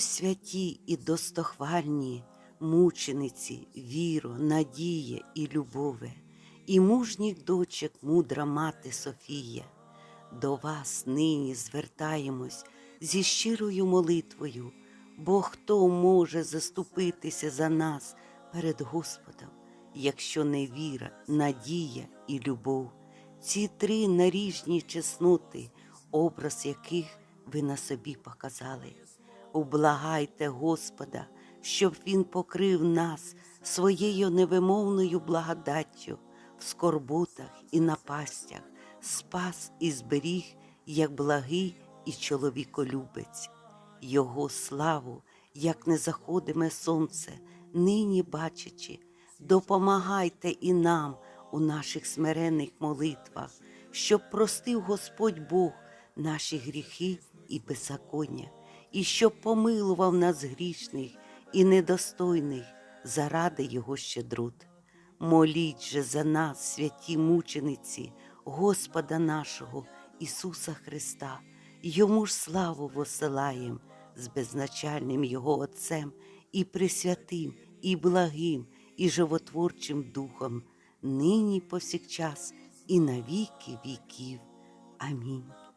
Святі і достохвальні, мучениці, віро, надія і любове, і мужніх дочок мудра мати Софія, до вас нині звертаємось зі щирою молитвою, бо хто може заступитися за нас перед Господом, якщо не віра, надія і любов, ці три наріжні чесноти, образ яких ви на собі показали. Ублагайте Господа, щоб Він покрив нас своєю невимовною благодаттю в скорботах і напастях, спас і зберіг, як благий і чоловіколюбець. Його славу, як не заходиме сонце, нині бачачи, допомагайте і нам у наших смиренних молитвах, щоб простив Господь Бог наші гріхи і беззаконня, і щоб помилував нас грішних і недостойних заради Його щедрот. Моліть же за нас, святі мучениці, Господа нашого Ісуса Христа, Йому ж славу восилаєм з безначальним Його Отцем і Пресвятим, і благим, і животворчим Духом, нині повсякчас і на віки віків. Амінь.